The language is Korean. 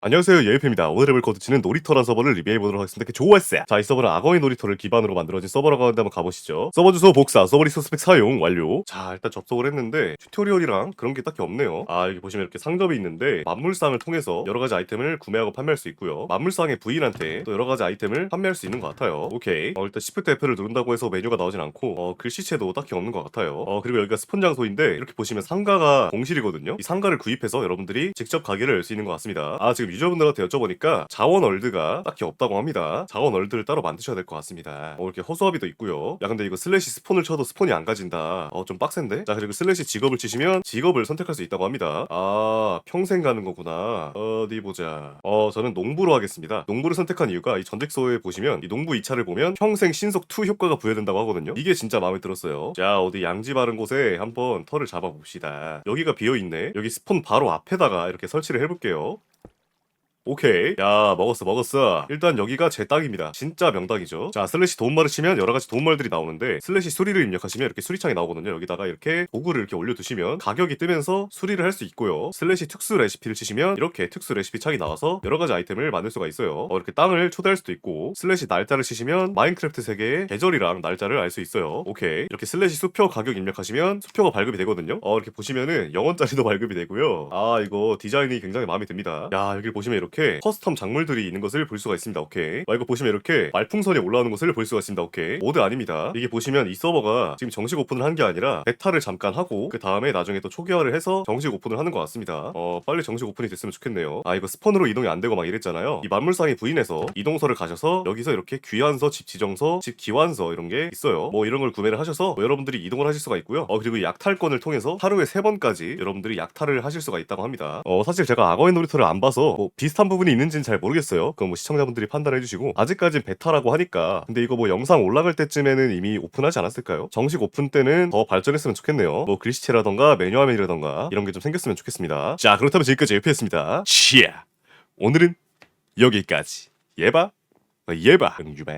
안녕하세요 예유입니다. 오늘 해볼 코드치는 놀이터란 서버를 리뷰해보도록 하겠습니다. 좋았어 자이 서버는 악어의 놀이터를 기반으로 만들어진 서버라고 하는데 한번 가보시죠. 서버 주소 복사 서버 리소스 팩 사용 완료. 자 일단 접속을 했는데 튜토리얼이랑 그런 게 딱히 없네요. 아 여기 보시면 이렇게 상점이 있는데 만물상을 통해서 여러가지 아이템을 구매하고 판매할 수 있고요. 만물상의 부인한테 또 여러가지 아이템을 판매할 수 있는 것 같아요. 오케이. 어, 일단 Shift F를 누른다고 해서 메뉴가 나오진 않고 어, 글씨체도 딱히 없는 것 같아요. 어 그리고 여기가 스폰 장소인데 이렇게 보시면 상가가 공실이거든요. 이 상가를 구입해서 여러분들이 직접 가게를 열 수 있는 것 같습니다. 아 지금 유저분들한테 여쭤보니까 자원 월드가 딱히 없다고 합니다. 자원 월드를 따로 만드셔야 될 것 같습니다. 어, 이렇게 허수아비도 있고요. 야 근데 이거 슬래시 스폰을 쳐도 스폰이 안 가진다. 어 좀 빡센데? 자 그리고 슬래시 직업을 치시면 직업을 선택할 수 있다고 합니다. 아 평생 가는 거구나. 어디 보자. 어 저는 농부로 하겠습니다. 농부를 선택한 이유가 이 전직소에 보시면 이 농부 2차를 보면 평생 신속 2 효과가 부여된다고 하거든요. 이게 진짜 마음에 들었어요. 자 어디 양지 바른 곳에 한번 털을 잡아 봅시다. 여기가 비어 있네. 여기 스폰 바로 앞에다가 이렇게 설치를 해볼게요. 오케이. 야, 먹었어, 먹었어. 일단 여기가 제 땅입니다. 진짜 명당이죠. 자, 슬래시 도움말을 치면 여러 가지 도움말들이 나오는데, 슬래시 수리를 입력하시면 이렇게 수리창이 나오거든요. 여기다가 이렇게 도구를 이렇게 올려두시면 가격이 뜨면서 수리를 할 수 있고요. 슬래시 특수 레시피를 치시면 이렇게 특수 레시피 창이 나와서 여러 가지 아이템을 만들 수가 있어요. 어, 이렇게 땅을 초대할 수도 있고, 슬래시 날짜를 치시면 마인크래프트 세계의 계절이랑 날짜를 알 수 있어요. 오케이. 이렇게 슬래시 수표 가격 입력하시면 수표가 발급이 되거든요. 어, 이렇게 보시면은 영원짜리도 발급이 되고요. 아, 이거 디자인이 굉장히 마음에 듭니다. 야, 여기 보시면 이렇게 커스텀 작물들이 있는 것을 볼 수가 있습니다. 오케이. 아, 이거 보시면 이렇게 말풍선이 올라오는 것을 볼 수가 있습니다. 오케이. 모드 아닙니다. 이게 보시면 이 서버가 지금 정식 오픈을 한 게 아니라 베타를 잠깐 하고 그 다음에 나중에 또 초기화를 해서 정식 오픈을 하는 것 같습니다. 어, 빨리 정식 오픈이 됐으면 좋겠네요. 아, 이거 스폰으로 이동이 안 되고 막 이랬잖아요. 이 만물상의 부인에서 이동서를 가셔서 여기서 이렇게 귀환서, 집 지정서, 집 기환서 이런 게 있어요. 뭐 이런 걸 구매를 하셔서 뭐 여러분들이 이동을 하실 수가 있고요. 어, 그리고 약탈권을 통해서 하루에 세 번까지 여러분들이 약탈을 하실 수가 있다고 합니다. 어, 사실 제가 악어의 놀이터를 안 봐서 뭐 비슷한 부분이 있는지는 잘 모르겠어요. 그건 뭐 시청자분들이 판단해 주시고 아직까진 베타라고 하니까 근데 이거 뭐 영상 올라갈 때쯤에는 이미 오픈하지 않았을까요? 정식 오픈 때는 더 발전했으면 좋겠네요. 뭐 글씨체라던가 메뉴 화면이라던가 이런 게 좀 생겼으면 좋겠습니다. 자 그렇다면 지금까지 유피였습니다. 시야 오늘은 여기까지 예바 어, 예바 응주배